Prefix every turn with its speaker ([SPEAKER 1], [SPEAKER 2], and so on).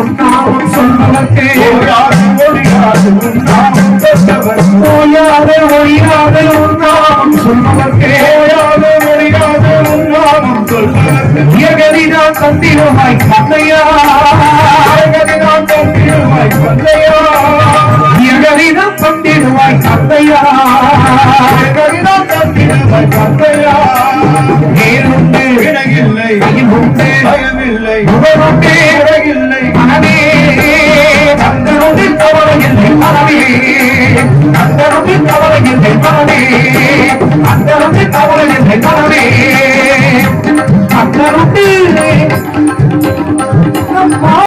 [SPEAKER 1] உன்னாவும் சொன்னவர்க்கே. ஓயாதே ஒழியாதே உன்னாவும் சொன்னவர்க்கே. பாடி அந்த